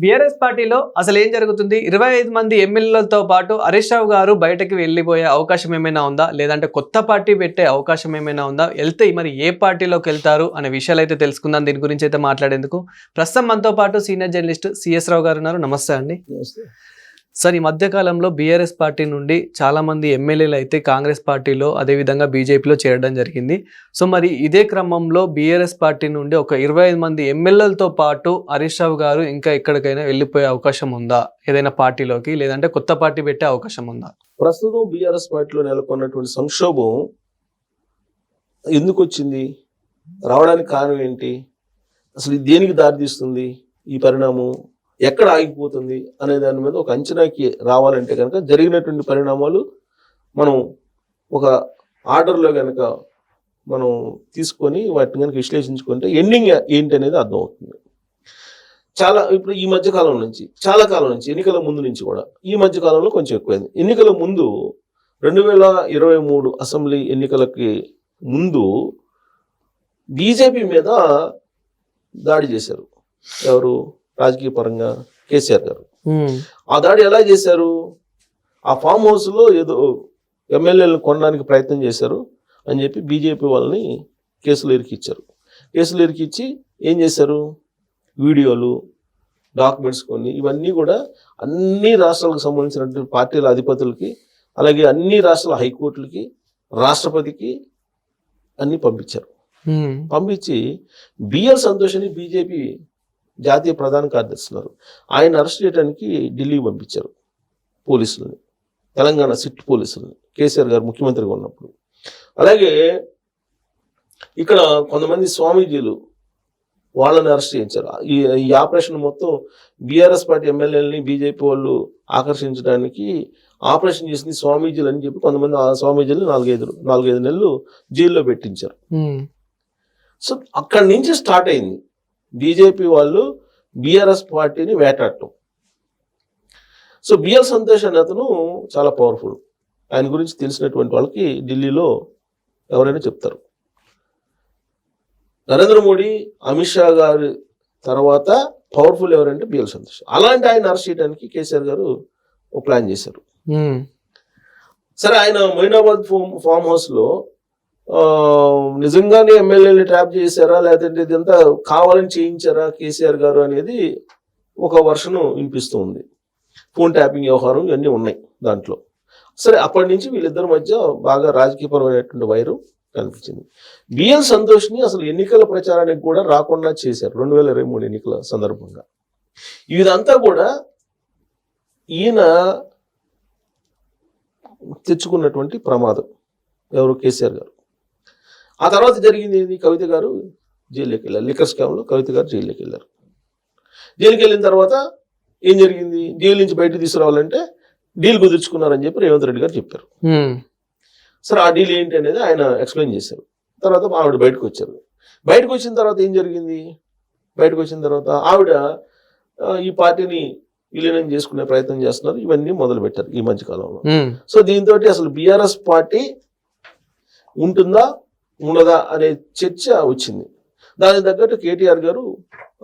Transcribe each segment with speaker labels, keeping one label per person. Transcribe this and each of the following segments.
Speaker 1: BRS పార్టీలో అసలు ఏం జరుగుతుంది? ఇరవై ఐదు మంది ఎమ్మెల్యేలతో పాటు హరీష్ రావు గారు బయటకు వెళ్ళిపోయే అవకాశం ఏమైనా ఉందా? లేదంటే కొత్త పార్టీ పెట్టే అవకాశం ఏమైనా ఉందా? వెళ్తే మరి ఏ పార్టీలోకి వెళ్తారు? అనే విషయాలు అయితే తెలుసుకుందాం. దీని గురించి అయితే మాట్లాడేందుకు ప్రస్తుతం మనతో పాటు సీనియర్ జర్నలిస్ట్ సిఎస్ రావు గారు ఉన్నారు. నమస్తే అండి. సార్ ఈ మధ్యకాలంలో బీఆర్ఎస్ పార్టీ నుండి చాలా మంది ఎమ్మెల్యేలు అయితే కాంగ్రెస్ పార్టీలో అదేవిధంగా బీజేపీలో చేరడం జరిగింది. సో మరి ఇదే క్రమంలో బీఆర్ఎస్ పార్టీ నుండి ఒక ఇరవై ఐదు మంది ఎమ్మెల్యేలతో పాటు హరీష్ రావు గారు ఇంకా ఎక్కడికైనా వెళ్ళిపోయే అవకాశం ఉందా? ఏదైనా పార్టీలోకి లేదంటే కొత్త పార్టీ పెట్టే అవకాశం ఉందా?
Speaker 2: ప్రస్తుతం బీఆర్ఎస్ పార్టీలో నెలకొన్నటువంటి సంక్షోభం ఎందుకు వచ్చింది? రావడానికి కారణం ఏంటి? అసలు దేనికి దారితీస్తుంది? ఈ పరిణామం ఎక్కడ ఆగిపోతుంది అనే దాని మీద ఒక అంచనాకి రావాలంటే కనుక జరిగినటువంటి పరిణామాలు మనం ఒక ఆర్డర్లో కనుక మనం తీసుకొని వాటిని కనుక విశ్లేషించుకుంటే ఎండింగ్ ఏంటి అనేది అర్థమవుతుంది. చాలా ఇప్పుడు ఈ మధ్య కాలం నుంచి చాలా కాలం నుంచి ఎన్నికల ముందు నుంచి కూడా ఈ మధ్య కాలంలో కొంచెం ఎక్కువైంది. ఎన్నికల ముందు రెండు వేల ఇరవై మూడు అసెంబ్లీ ఎన్నికలకి ముందు బీజేపీ మీద దాడి చేశారు. ఎవరు? రాజకీయ పరంగా కేసీఆర్ గారు. ఆ దాడి ఎలా చేశారు? ఆ ఫామ్ హౌస్లో ఏదో ఎమ్మెల్యేలను కొనడానికి ప్రయత్నం చేశారు అని చెప్పి బీజేపీ వాళ్ళని కేసులు ఇరికిచ్చారు. కేసులు ఇరికిచ్చి ఏం చేశారు? వీడియోలు డాక్యుమెంట్స్ కొన్ని ఇవన్నీ కూడా అన్ని రాష్ట్రాలకు సంబంధించినటువంటి పార్టీల అధిపతులకి అలాగే అన్ని రాష్ట్రాల హైకోర్టులకి రాష్ట్రపతికి అన్ని పంపించారు. పంపించి బిఎల్ సంతోష్ అని బీజేపీ జాతీయ ప్రధాన కార్యదర్శి ఉన్నారు ఆయన అరెస్ట్ చేయడానికి ఢిల్లీకి పంపించారు పోలీసులని. తెలంగాణ సిట్ పోలీసులని. కేసీఆర్ గారు ముఖ్యమంత్రిగా ఉన్నప్పుడు. అలాగే ఇక్కడ కొంతమంది స్వామీజీలు వాళ్ళని అరెస్ట్ చేయించారు. ఈ ఈ ఆపరేషన్ మొత్తం బీఆర్ఎస్ పార్టీ ఎమ్మెల్యేలని బీజేపీ వాళ్ళు ఆకర్షించడానికి ఆపరేషన్ చేసింది స్వామీజీలు అని చెప్పి కొంతమంది ఆ స్వామీజీలు నాలుగైదు నాలుగైదు నెలలు జైల్లో పెట్టించారు. సో అక్కడి నుంచి స్టార్ట్ అయింది. బీజేపీ వాళ్ళు బీఆర్ఎస్ పార్టీని వేటాడటం. సో బిఎల్ సంతోష్ అనే అతను చాలా పవర్ఫుల్ ఆయన గురించి తెలిసినటువంటి వాళ్ళకి ఢిల్లీలో ఎవరైనా చెప్తారు. నరేంద్ర మోడీ అమిత్ షా గారి తర్వాత పవర్ఫుల్ ఎవరంటే బిఎల్ సంతోష్. అలాంటి ఆయన అరెస్ట్ చేయడానికి కేసీఆర్ గారు ప్లాన్ చేశారు. సరే ఆయన మొయినాబాద్ ఫామ్ ఫామ్ హౌస్లో ఆ, నిజంగానే ఎమ్మెల్యేని ట్రాప్ చేశారా లేదంటే ఇదంతా కావాలని చేయించారా కేసీఆర్ గారు అనేది ఒక వర్షను వినిపిస్తూ ఉంది ఫోన్ ట్యాపింగ్ వ్యవహారం ఇవన్నీ ఉన్నాయి దాంట్లో. సరే అప్పటి నుంచి వీళ్ళిద్దరి మధ్య బాగా రాజకీయపరమైనటువంటి వైరు కనిపించింది. బిఎల్ సంతోష్ని అసలు ఎన్నికల ప్రచారానికి కూడా రాకుండా చేశారు రెండు వేల ఇరవై మూడు ఎన్నికల సందర్భంగా. ఇదంతా కూడా ఈయన తెచ్చుకున్నటువంటి ప్రమాదం ఎవరు? కేసీఆర్ గారు. ఆ తర్వాత జరిగింది ఏంది? కవిత గారు జైలుకి వెళ్ళారు. లిక్కర్ స్కామ్లో కవిత గారు జైలుకి వెళ్ళారు. జైలుకి వెళ్ళిన తర్వాత ఏం జరిగింది? జైలు నుంచి బయటకు తీసుకురావాలంటే డీల్ కుదుర్చుకున్నారని చెప్పి రేవంత్ రెడ్డి గారు చెప్పారు. సరే ఆ డీల్ ఏంటి అనేది ఆయన ఎక్స్ప్లెయిన్ చేశారు. తర్వాత ఆవిడ బయటకు వచ్చారు. బయటకు వచ్చిన తర్వాత ఏం జరిగింది? బయటకు వచ్చిన తర్వాత ఆవిడ ఈ పార్టీని విలీనం చేసుకునే ప్రయత్నం చేస్తున్నారు. ఇవన్నీ మొదలు పెట్టారు ఈ మధ్య కాలంలో. సో దీంతో అసలు బీఆర్ఎస్ పార్టీ ఉంటుందా? ఉండదా అనే చర్చ వచ్చింది. దానికి తగ్గట్టు కేటీఆర్ గారు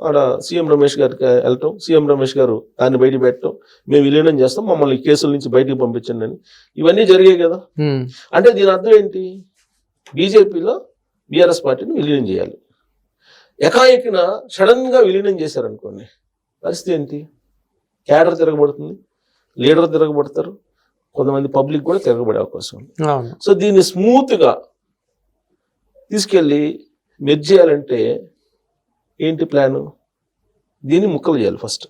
Speaker 2: ఆడ సీఎం రమేష్ గారికి వెళ్ళటం సీఎం రమేష్ గారు దాన్ని బయట పెట్టడం మేము విలీనం చేస్తాం మమ్మల్ని కేసుల నుంచి బయటికి పంపించండి అని. ఇవన్నీ జరిగాయి కదా. అంటే దీని అర్థం ఏంటి? బీజేపీలో బీఆర్ఎస్ పార్టీని విలీనం చేయాలి. ఎకాఎకిన సడన్గా విలీనం చేశారనుకోండి పరిస్థితి ఏంటి? క్యాడర్ తిరగబడుతుంది లీడర్ తిరగబడతారు కొంతమంది పబ్లిక్ కూడా తిరగబడే అవకాశం ఉంది. సో దీన్ని స్మూత్గా తీసుకెళ్ళి మెర్జ్ చేయాలంటే ఏంటి ప్లాన్ దీన్ని ముక్కలు చేయాలి ఫస్ట్.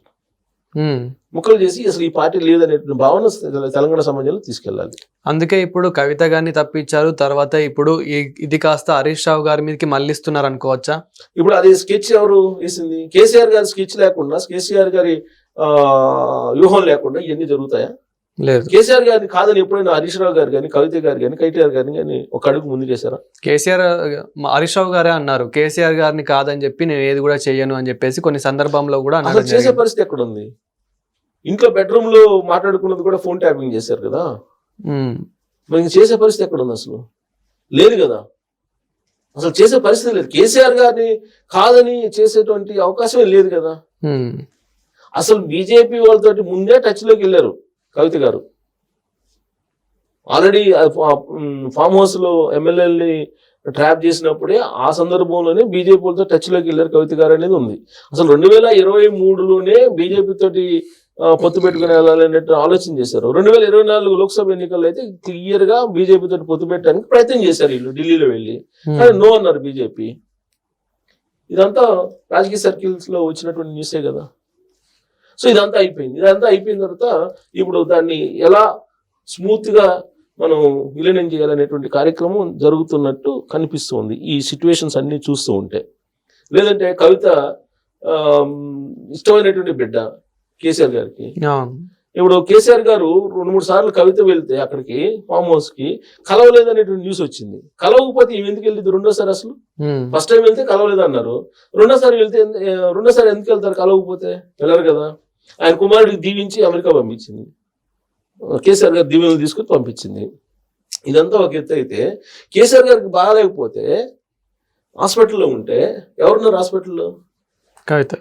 Speaker 2: ముక్కలు చేసి అసలు ఈ పార్టీ లేదనేటువంటి భావన తెలంగాణ సమాజంలో తీసుకెళ్ళాలి.
Speaker 1: అందుకే ఇప్పుడు కవిత గారిని తప్పించారు తర్వాత ఇప్పుడు ఇది కాస్త హరీష్ రావు గారి మీదకి మళ్ళిస్తున్నారు అనుకోవచ్చా
Speaker 2: ఇప్పుడు అది స్కెచ్ ఎవరు వేసింది? కేసీఆర్ గారి స్కెచ్ లేకుండా కేసీఆర్ గారి వ్యూహం లేకుండా ఇవన్నీ జరుగుతాయా?
Speaker 1: లేదు.
Speaker 2: కేసీఆర్ గారిని కాదని ఎప్పుడైనా హరీష్ రావు గారు కానీ కవిత గారు కానీ కైటీఆర్ గారిని కానీ ఒక అడుగు ముందుకేశారా
Speaker 1: కేసీఆర్ మా హరీష్ రావు గారే అన్నారు. కేసీఆర్ గారిని కాదని చెప్పి నేను ఏది కూడా చెయ్యను అని చెప్పేసి కొన్ని సందర్భంలో కూడా
Speaker 2: అసలు
Speaker 1: అన్నారు
Speaker 2: చేసే పరిస్థితి ఎక్కడ ఉంది ఇంట్లో బెడ్రూమ్లో మాట్లాడుకున్నది కూడా ఫోన్ ట్యాపింగ్ చేశారు కదా? మరి చేసే పరిస్థితి ఎక్కడ ఉంది అసలు? లేదు కదా? అసలు చేసే పరిస్థితి లేదు. కేసీఆర్ గారిని కాదని చేసేటువంటి అవకాశమే లేదు కదా? అసలు బీజేపీ వాళ్ళతోటి ముందే టచ్లోకి వెళ్ళారు. కవిత గారు. ఆల్రెడీ ఫామ్ హౌస్లో ఎమ్మెల్యేని ట్రాప్ చేసినప్పుడే ఆ సందర్భంలోనే బీజేపీ వాళ్ళతో టచ్లోకి వెళ్ళారు కవిత గారు అనేది ఉంది. అసలు రెండు వేల ఇరవై మూడులోనే బీజేపీ తోటి ఆ, పొత్తు పెట్టుకుని వెళ్ళాలన్నట్టు ఆలోచన చేశారు. రెండు వేల ఇరవై నాలుగు లోక్సభ ఎన్నికల్లో అయితే క్లియర్గా బీజేపీ తోటి పొత్తు పెట్టడానికి ప్రయత్నం చేశారు వీళ్ళు ఢిల్లీలో వెళ్ళి. కానీ నో అన్నారు బీజేపీ ఇదంతా రాజకీయ సర్కిల్స్లో వచ్చినటువంటి న్యూసే కదా. సో ఇదంతా అయిపోయింది. ఇదంతా అయిపోయిన తర్వాత ఇప్పుడు దాన్ని ఎలా స్మూత్గా మనం విలీనం చేయాలనేటువంటి కార్యక్రమం జరుగుతున్నట్టు కనిపిస్తుంది. ఈ సిచ్యువేషన్స్ అన్ని చూస్తూ ఉంటే. లేదంటే కవిత ఇష్టమైనటువంటి బిడ్డ కేసీఆర్ గారికి. ఇప్పుడు కేసీఆర్ గారు రెండు మూడు సార్లు కవిత వెళ్తే అక్కడికి ఫామ్ హౌస్కి కలవలేదనేటువంటి న్యూస్ వచ్చింది. కలవకపోతే ఎందుకు వెళ్ళింది రెండోసారి అసలు. ఫస్ట్ టైం వెళ్తే కలవలేదు అన్నారు రెండోసారి వెళ్తే రెండోసారి ఎందుకు వెళ్తారు కలవకపోతే? వెళ్ళరు కదా. ఆయన కుమారుడికి దీవించి అమెరికా పంపించింది. కేసీఆర్ గారు దీవెనలు తీసుకుని పంపించింది. ఇదంతా ఒక ఎత్తు అయితే కేసీఆర్ గారికి బాగాలేకపోతే హాస్పిటల్లో ఉంటే ఎవరున్నారు హాస్పిటల్లో?
Speaker 1: కవిత.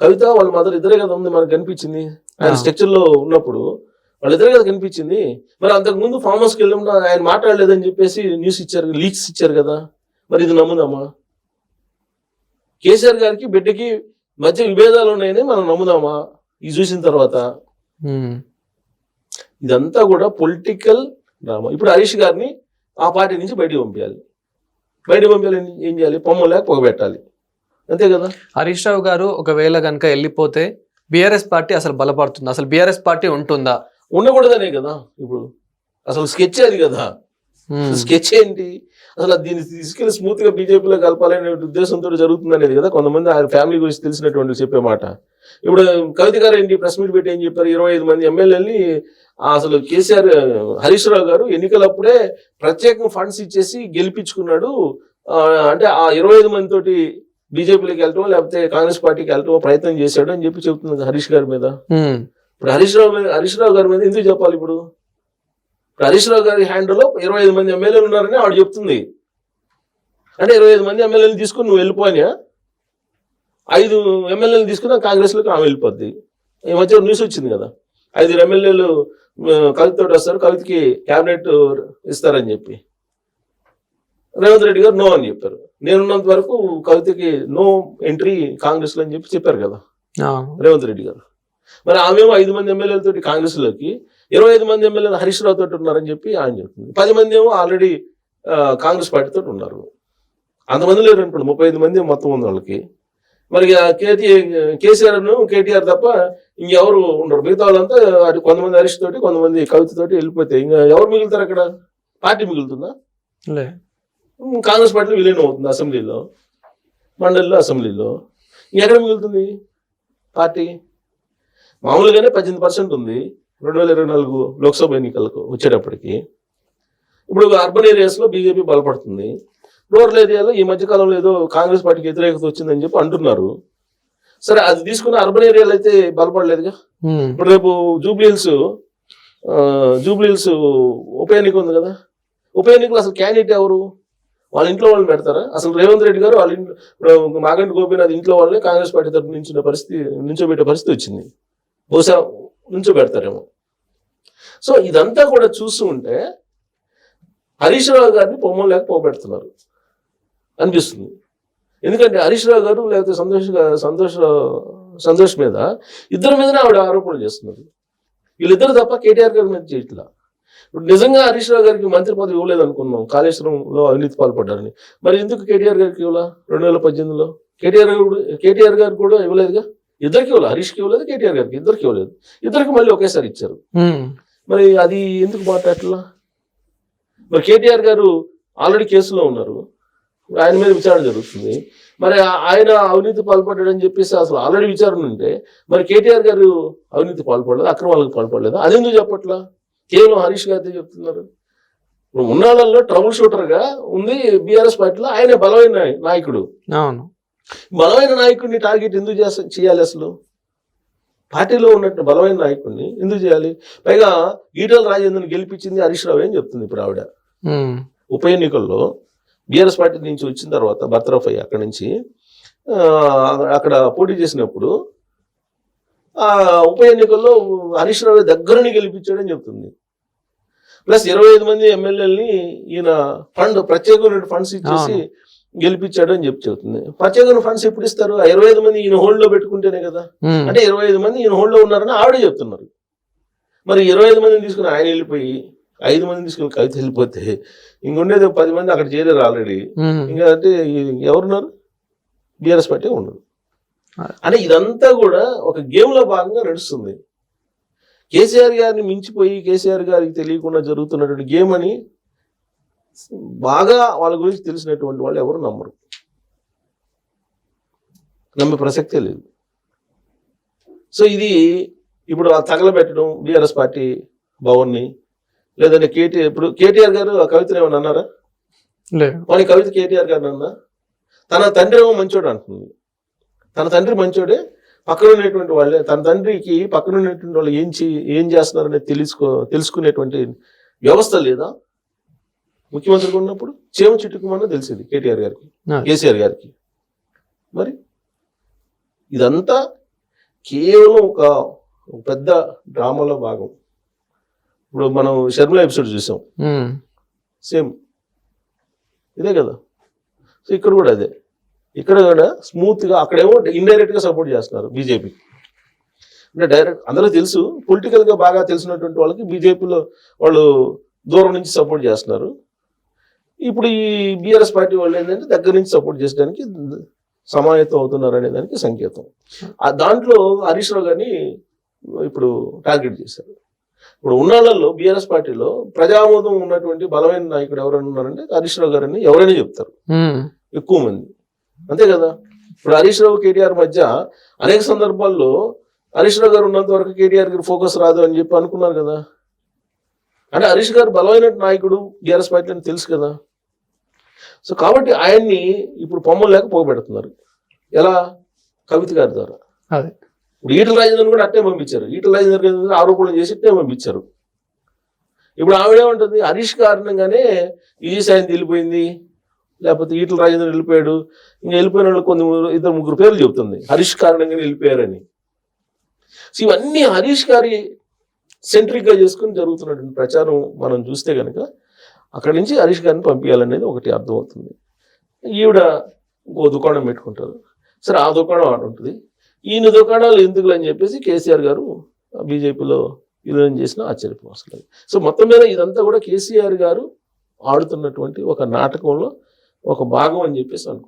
Speaker 2: కవిత వాళ్ళ మదర్ ఇద్దరే కదా ఉంది మనకు కనిపించింది. ఆయన
Speaker 1: ఆ.
Speaker 2: స్ట్రక్చర్లో ఉన్నప్పుడు వాళ్ళిద్దరే కదా కనిపించింది. మరి అంతకు ముందు ఫామ్ హౌస్కి వెళ్ళినప్పుడు ఆయన మాట్లాడలేదని చెప్పేసి న్యూస్ ఇచ్చారు లీక్స్ ఇచ్చారు కదా. మరి ఇది నమ్ముదామా? కేసీఆర్ గారికి బిడ్డకి మధ్య విభేదాలు ఉన్నాయని మనం నమ్ముదామా? ఇది చూసిన తర్వాత. ఇదంతా కూడా పొలిటికల్ డ్రామా. ఇప్పుడు హరీష్ గారిని ఆ పార్టీ నుంచి బయటికి పంపించాలి. బయటికి పంపించాలి ఏం చేయాలి? పొమ్మ లేక పొగబెట్టాలి. అంతే కదా?
Speaker 1: హరీష్ రావు గారు ఒకవేళ కనుక వెళ్ళిపోతే బీఆర్ఎస్ పార్టీ అసలు బలపడుతుంది? అసలు బీఆర్ఎస్ పార్టీ ఉంటుందా?
Speaker 2: ఉండకూడదనే కదా ఇప్పుడు. అసలు స్కెచ్ అది కదా. స్కెచ్ ఏంటి? అసలు దీన్ని తీసుకెళ్ళి స్మూత్గా బీజేపీలో కలపాలనే ఉద్దేశంతో జరుగుతుంది అనేది కదా కొంతమంది ఆయన ఫ్యామిలీ గురించి తెలిసినటువంటి చెప్పే మాట. ఇప్పుడు కవిత గారు ఏంటి? ప్రెస్ మీట్ పెట్టి ఏం చెప్పారు? ఇరవై ఐదు మంది ఎమ్మెల్యేలని అసలు కేసీఆర్ హరీష్ రావు గారు ఎన్నికలప్పుడే ప్రత్యేకంగా ఫండ్స్ ఇచ్చేసి గెలిపించుకున్నాడు. అంటే ఆ ఇరవై ఐదు మంది తోటి బీజేపీలోకి వెళ్ళటం లేకపోతే కాంగ్రెస్ పార్టీకి వెళ్ళటం ప్రయత్నం చేశాడు అని చెప్పి చెప్తుంది హరీష్ గారి మీద.
Speaker 1: ఉమ్.
Speaker 2: ఇప్పుడు హరీష్ రావు మీద హరీష్ రావు గారి మీద ఎందుకు చెప్పాలి ఇప్పుడు? ఇప్పుడు హరీష్ రావు గారి హ్యాండ్లో ఇరవై ఐదు మంది ఎమ్మెల్యేలు ఉన్నారని ఆవిడ చెప్తుంది. అంటే ఇరవై ఐదు మంది ఎమ్మెల్యేలు తీసుకుని నువ్వు వెళ్ళిపోయినా? ఐదు ఎమ్మెల్యేలు తీసుకుని కాంగ్రెస్లోకి ఆమె వెళ్ళిపోద్ది. ఈ మధ్య న్యూస్ వచ్చింది కదా. ఐదు ఎమ్మెల్యేలు కవితతో వస్తారు కవితకి క్యాబినెట్ ఇస్తారని చెప్పి. రేవంత్ రెడ్డి గారు నో అని చెప్పారు. నేనున్నంత వరకు కవితకి నో ఎంట్రీ కాంగ్రెస్లో అని చెప్పి చెప్పారు కదా. రేవంత్ రెడ్డి గారు. మరి ఆమెమో ఐదు మంది ఎమ్మెల్యేలతోటి కాంగ్రెస్లోకి ఇరవై ఐదు మంది ఎమ్మెల్యేలు హరీష్ రావు తోటి ఉన్నారని చెప్పి ఆయన చెప్తుంది. పది మంది ఏమో ఆల్రెడీ కాంగ్రెస్ పార్టీ తోటి ఉన్నారు. అంతమంది లేరు అనుకోండి ముప్పై ఐదు మంది మొత్తం ఉంది వాళ్ళకి. మరి కేటీ కేసీఆర్ కేటీఆర్ తప్ప ఇంకెవరు ఉండరు. మిగతా వాళ్ళంతా అటు కొంతమంది హరీష్ తోటి కొంతమంది కవిత తోటి వెళ్ళిపోతే ఇంకా ఎవరు మిగులుతారు అక్కడ? పార్టీ మిగులుతుందా?
Speaker 1: లే.
Speaker 2: కాంగ్రెస్ పార్టీలో విలీనం అవుతుంది అసెంబ్లీలో మండలిలో అసెంబ్లీలో. ఎక్కడ మిగులుతుంది? పార్టీ? మామూలుగానే పద్దెనిమిది పర్సెంట్ ఉంది. రెండు వేల ఇరవై నాలుగు లోక్సభ ఎన్నికలకు వచ్చేటప్పటికి ఇప్పుడు అర్బన్ ఏరియాస్లో బీజేపీ బలపడుతుంది. రూరల్ ఏరియాలో ఈ మధ్య కాలంలో ఏదో కాంగ్రెస్ పార్టీకి వ్యతిరేకత వచ్చిందని చెప్పి అంటున్నారు. సరే అది తీసుకున్న అర్బన్ ఏరియాలో అయితే బలపడలేదుగా. ఇప్పుడు రేపు జూబ్లీహిల్స్ జూబ్లీహిల్స్ ఉప ఎన్నిక ఉంది కదా? ఉప ఎన్నికలు అసలు క్యాండిడేట్ ఎవరు? వాళ్ళ ఇంట్లో వాళ్ళని పెడతారా? అసలు రేవంత్ రెడ్డి గారు వాళ్ళ ఇంట్లో ఇప్పుడు మాగంటి గోపీనాథ్ ఇంట్లో వాళ్ళని కాంగ్రెస్ పార్టీ తరఫు నించున్న పరిస్థితి నించోబెట్టే పరిస్థితి వచ్చింది. బహుశా నుంచోబెడతారేమో సో ఇదంతా కూడా చూస్తూ ఉంటే హరీష్ రావు గారిని పొమ్మలు లేక పోబెడుతున్నారు. అనిపిస్తుంది. ఎందుకంటే హరీష్ రావు గారు లేకపోతే సంతోష్ సంతోష్ సంతోష్ మీద ఇద్దరి మీదనే ఆవిడ ఆరోపణలు చేస్తున్నారు. వీళ్ళిద్దరు తప్ప కేటీఆర్ గారి మీద చేయట్లా. ఇప్పుడు నిజంగా హరీష్ రావు గారికి మంత్రి పదవి ఇవ్వలేదు అనుకున్నాం కాళేశ్వరంలో అవినీతి పాల్పడ్డారని. మరి ఎందుకు కేటీఆర్ గారికి ఇవ్వాల? రెండు వేల పద్దెనిమిదిలో? కేటీఆర్ గారు కూడా- కేటీఆర్ గారు కూడా ఇవ్వలేదుగా? ఇద్దరికి ఇవ్వలేదు హరీష్కి ఇవ్వలేదు కేటీఆర్ గారికి ఇద్దరికి ఇవ్వలేదు. ఇద్దరికి మళ్ళీ ఒకేసారి ఇచ్చారు. మరి అది ఎందుకు మాట్లాడట్లా మరి కేటీఆర్ గారు ఆల్రెడీ కేసులో ఉన్నారు. ఆయన మీద విచారణ జరుగుతుంది. మరి ఆయన అవినీతి పాల్పడ్డాడని చెప్పేసి అసలు ఆల్రెడీ విచారణ ఉంటే మరి కేటీఆర్ గారు అవినీతి పాల్పడలేదు? అక్రమాలకు పాల్పడలేదు? అదెందుకు చెప్పట్లా? కేవలం హరీష్ గారితో చెప్తున్నారు. ఇప్పుడు ఉన్నాళ్ళల్లో ట్రబుల్ షూటర్గా ఉంది బీఆర్ఎస్ పార్టీలో ఆయన బలమైన నాయ- నాయకుడు.
Speaker 1: అవును.
Speaker 2: బలమైన నాయకుడిని టార్గెట్ ఎందుకు చేస్త చేయాలి అసలు? పార్టీలో ఉన్నట్టు బలమైన నాయకుడిని ఎందుకు చేయాలి? పైగా ఈటల రాజేంద్రని గెలిపించింది హరీష్ రావు అని చెప్తుంది ఇప్పుడు ఆవిడ. ఉప ఎన్నికల్లో బీఆర్ఎస్ పార్టీ నుంచి వచ్చిన తర్వాత అయ్యి అక్కడి నుంచి అక్కడ పోటీ చేసినప్పుడు ఆ ఉప ఎన్నికల్లో హరీష్ రావు దగ్గరని గెలిపించాడని చెప్తుంది. ప్లస్ ఇరవై ఐదు మంది ఎమ్మెల్యేలని ఈయన ఫండ్ ప్రత్యేకమైన ఫండ్స్ ఇచ్చేసి గెలిపించాడు అని చెప్పి చెబుతుంది. ప్రత్యేకమైన ఫండ్స్ ఎప్పుడు ఇస్తారు? ఇరవై ఐదు మంది ఈయన హోల్డ్లో పెట్టుకుంటేనే కదా. అంటే ఇరవై ఐదు మంది ఈయన హోల్డ్లో ఉన్నారని ఆవిడే చెప్తున్నారు. మరి ఇరవై ఐదు మందిని తీసుకుని ఆయన వెళ్ళిపోయి ఐదు మందిని తీసుకుని కవిత వెళ్ళిపోతే ఇంకొండేది పది మంది అక్కడ చేరారు ఆల్రెడీ. ఇంకా అంటే ఎవరున్నారు? బీఆర్ఎస్ పార్టీ ఉండదు. అంటే ఇదంతా కూడా ఒక గేమ్లో భాగంగా నడుస్తుంది. కేసీఆర్ గారిని మించిపోయి కేసీఆర్ గారికి తెలియకుండా జరుగుతున్నటువంటి గేమ్ అని బాగా వాళ్ళ గురించి తెలిసినటువంటి వాళ్ళు ఎవరు నమ్మరు. నమ్మే ప్రసక్తే లేదు. సో ఇది ఇప్పుడు ఆ తగలబెట్టడం బీఆర్ఎస్ పార్టీ భవన్ని లేదంటే కేటీఆర్ ఇప్పుడు కేటీఆర్ గారు ఆ కవితను ఏమన్నా అన్నారా? వాడి కవిత కేటీఆర్ గారు అన్న? తన తండ్రి ఏమో మంచోడు అంటుంది. తన తండ్రి మంచోడే పక్కన ఉన్నటువంటి వాళ్ళే. తన తండ్రికి పక్కన ఉన్నటువంటి వాళ్ళు ఏం చే ఏం చేస్తున్నారనేది తెలుసుకో తెలుసుకునేటువంటి వ్యవస్థ లేదా? ముఖ్యమంత్రిగా ఉన్నప్పుడు చేమ చుట్టుకుమన్నా తెలిసేది కేటీఆర్ గారికి. కేసీఆర్ గారికి. మరి ఇదంతా కేవలం ఒక పెద్ద డ్రామాలో భాగం. ఇప్పుడు మనం షర్మిల ఎపిసోడ్ చూసాం. సేమ్. ఇదే కదా. సో ఇక్కడ కూడా అదే. ఇక్కడ కూడా స్మూత్గా అక్కడేమో ఇండైరెక్ట్గా సపోర్ట్ చేస్తున్నారు బీజేపీ. అంటే డైరెక్ట్ అందరూ తెలుసు పొలిటికల్గా బాగా తెలిసినటువంటి వాళ్ళకి బీజేపీలో వాళ్ళు దూరం నుంచి సపోర్ట్ చేస్తున్నారు. ఇప్పుడు ఈ బీఆర్ఎస్ పార్టీ వాళ్ళు ఏంటంటే దగ్గర నుంచి సపోర్ట్ చేసడానికి సమాయత్తం అవుతున్నారు అనే దానికి సంకేతం. ఆ దాంట్లో హరీష్ రావు గారిని ఇప్పుడు టార్గెట్ చేశారు. ఇప్పుడు ఉన్నాళ్ళల్లో బీఆర్ఎస్ పార్టీలో ప్రజామోదం ఉన్నటువంటి బలమైన నాయకుడు ఎవరైనా ఉన్నారంటే హరీష్ రావు గారని ఎవరైనా చెప్తారు. ఎక్కువ మంది. అంతే కదా? ఇప్పుడు హరీష్ రావు కేటీఆర్ మధ్య అనేక సందర్భాల్లో హరీష్ రావు గారు ఉన్నంత వరకు కేటీఆర్ గారు ఫోకస్ రాదు అని చెప్పి అనుకున్నారు కదా? అంటే హరీష్ గారు బలమైన నాయకుడు బీఆర్ఎస్ పార్టీ అని తెలుసు కదా? సో కాబట్టి ఆయన్ని ఇప్పుడు పొమ్మలు లేక పోగబెడుతున్నారు. ఎలా? కవిత గారి ద్వారా.
Speaker 1: అదే.
Speaker 2: ఇప్పుడు ఈటల రాజేంద్రని కూడా అట్టే పంపించారు. ఈటల రాజేంద్ర ఆరోపణలు చేసి అట్టే పంపించారు. ఇప్పుడు ఆవిడేమంటుంది హరీష్ కారణంగానే విజయసాయి వెళ్ళిపోయింది లేకపోతే ఈటల రాజేంద్ర వెళ్ళిపోయాడు. ఇంకా వెళ్ళిపోయిన వాళ్ళు కొన్ని ఇద్దరు ముగ్గురు పేర్లు చెబుతుంది. హరీష్ కారణంగానే వెళ్ళిపోయారని. సో ఇవన్నీ హరీష్ గారి సెంట్రిక్గా చేసుకుని జరుగుతున్నటువంటి ప్రచారం మనం చూస్తే కనుక అక్కడి నుంచి హరీష్ గారిని పంపించాలనేది ఒకటి అర్థమవుతుంది. ఈవిడ ఇంకో దుకాణం పెట్టుకుంటారు. సరే ఆ దుకాణం ఆడ ఉంటుంది. ఈయన దుకాణాలు ఎందుకు అని చెప్పేసి కేసీఆర్ గారు బీజేపీలో విలీనం చేసిన ఆశ్చర్యపోవసలేదు సో మొత్తం మీద ఇదంతా కూడా కేసీఆర్ గారు ఆడుతున్నటువంటి ఒక నాటకంలో ఒక భాగం అని చెప్పేసి అనుకో